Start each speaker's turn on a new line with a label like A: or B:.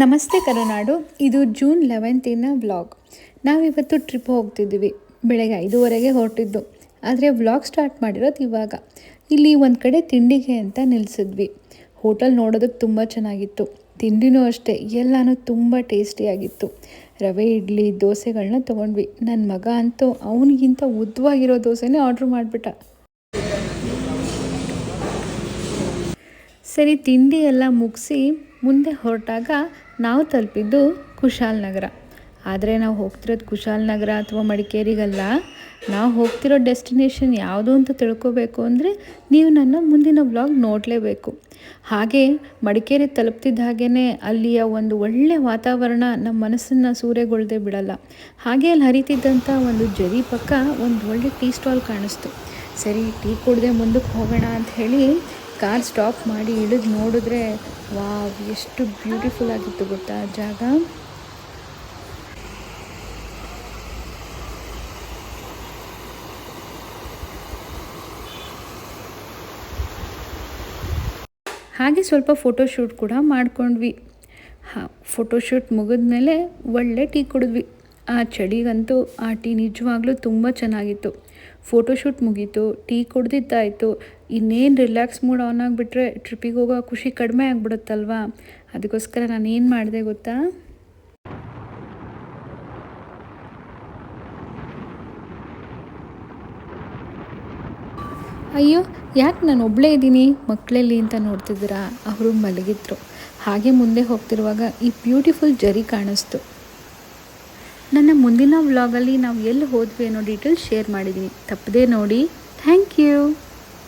A: ನಮಸ್ತೆ ಕರುನಾಡು, ಇದು ಜೂನ್ ಲೆವೆಂತಿನ ವ್ಲಾಗ್. ನಾವಿವತ್ತು ಟ್ರಿಪ್ ಹೋಗ್ತಿದ್ದೀವಿ ಬೆಳಗ್ಗೆ ಐದೂವರೆಗೆ ಹೊರಟಿದ್ದು. ಆದರೆ ವ್ಲಾಗ್ ಸ್ಟಾರ್ಟ್ ಮಾಡಿರೋದು ಇವಾಗ. ಇಲ್ಲಿ ಒಂದು ಕಡೆ ತಿಂಡಿಗೆ ಅಂತ ನಿಲ್ಲಿಸಿದ್ವಿ ಹೋಟೆಲ್ ನೋಡೋದಕ್ಕೆ ತುಂಬ ಚೆನ್ನಾಗಿತ್ತು. ತಿಂಡಿನೂ ಅಷ್ಟೇ, ಎಲ್ಲನೂ ತುಂಬ ಟೇಸ್ಟಿಯಾಗಿತ್ತು ರವೆ, ಇಡ್ಲಿ ದೋಸೆಗಳನ್ನ ತೊಗೊಂಡ್ವಿ. ನನ್ನ ಮಗ ಅಂತೂ ಅವನಿಗಿಂತ ಉದ್ದವಾಗಿರೋ ದೋಸೆನೇ ಆರ್ಡ್ರ್ ಮಾಡಿಬಿಟ್ಟ. ಸರಿ, ತಿಂಡಿ ಎಲ್ಲ ಮುಗಿಸಿ ಮುಂದೆ ಹೊರಟಾಗ ನಾವು ತಲುಪಿದ್ದು ಕುಶಾಲನಗರ ಆದರೆ ನಾವು ಹೋಗ್ತಿರೋದು ಕುಶಾಲನಗರ ಅಥವಾ ಮಡಿಕೇರಿಗಲ್ಲ. ನಾವು ಹೋಗ್ತಿರೋ ಡೆಸ್ಟಿನೇಷನ್ ಯಾವುದು ಅಂತ ತಿಳ್ಕೋಬೇಕು ಅಂದರೆ ನೀವು ನನ್ನ ಮುಂದಿನ ವ್ಲಾಗ್ ನೋಡಲೇಬೇಕು. ಹಾಗೆ ಮಡಿಕೇರಿ ತಲುಪ್ತಿದ್ದ ಹಾಗೇ ಅಲ್ಲಿಯ ಒಂದು ಒಳ್ಳೆಯ ವಾತಾವರಣ ನಮ್ಮ ಮನಸ್ಸನ್ನು ಸೂರೆಗೊಳ್ಳದೆ ಬಿಡಲ್ಲ. ಹಾಗೆ ಅಲ್ಲಿ ಹರಿತಿದ್ದಂಥ ಒಂದು ಜರಿ ಪಕ್ಕ ಒಂದು ಒಳ್ಳೆ ಟೀ ಸ್ಟಾಲ್ ಕಾಣಿಸ್ತು. ಸರಿ, ಟೀ ಕುಡ್ದೆ ಮುಂದಕ್ಕೆ ಹೋಗೋಣ ಅಂತ ಹೇಳಿ ಕಾರ್ ಸ್ಟಾಪ್ ಮಾಡಿ ಇಳಿದು ನೋಡಿದ್ರೆ, ವಾವ್, ಎಷ್ಟು ಬ್ಯೂಟಿಫುಲ್ ಆಗಿತ್ತು ಗೊತ್ತಾ ಜಾಗ. ಹಾಗೆ ಸ್ವಲ್ಪ ಫೋಟೋಶೂಟ್ ಕೂಡ ಮಾಡ್ಕೊಂಡ್ವಿ. ಹಾಂ ಫೋಟೋಶೂಟ್ ಮುಗಿದ್ಮೇಲೆ ಒಳ್ಳೆ ಟೀ ಕುಡಿದ್ವಿ. ಆ ಚಳಿಗಂತೂ ಆ ಟೀ ನಿಜವಾಗ್ಲೂ ತುಂಬ ಚೆನ್ನಾಗಿತ್ತು. ಫೋಟೋಶೂಟ್ ಮುಗೀತು, ಟೀ ಕುಡ್ದಿದ್ದಾಯಿತು. ಇನ್ನೇನು ರಿಲ್ಯಾಕ್ಸ್ ಮೂಡ್ ಆನ್ ಆಗಿಬಿಟ್ರೆ ಟ್ರಿಪ್ಪಿಗೆ ಹೋಗೋ ಖುಷಿ ಕಡಿಮೆ ಆಗಿಬಿಡುತ್ತಲ್ವಾ? ಅದಕ್ಕೋಸ್ಕರ ನಾನು ಏನು ಮಾಡಿದೆ ಗೊತ್ತಾ? ಅಯ್ಯೋ, ಯಾಕೆ ನಾನು ಒಬ್ಬಳೇ ಇದ್ದೀನಿ? ಮಕ್ಕಳಲ್ಲಿ ಅಂತ ನೋಡ್ತಿದ್ದೀರಾ? ಅವರು ಮಲಗಿದ್ರು. ಹಾಗೆ ಮುಂದೆ ಹೋಗ್ತಿರುವಾಗ ಈ ಬ್ಯೂಟಿಫುಲ್ ಜರಿ ಕಾಣಿಸ್ತು. ನನ್ನ ಮುಂದಿನ ವ್ಲಾಗಲ್ಲಿ ನಾವು ಎಲ್ಲಿ ಹೋದ್ವಿ ಅನ್ನೋ ಡೀಟೇಲ್ಸ್ ಶೇರ್ ಮಾಡಿದ್ದೀನಿ ತಪ್ಪದೇ ನೋಡಿ. Thank you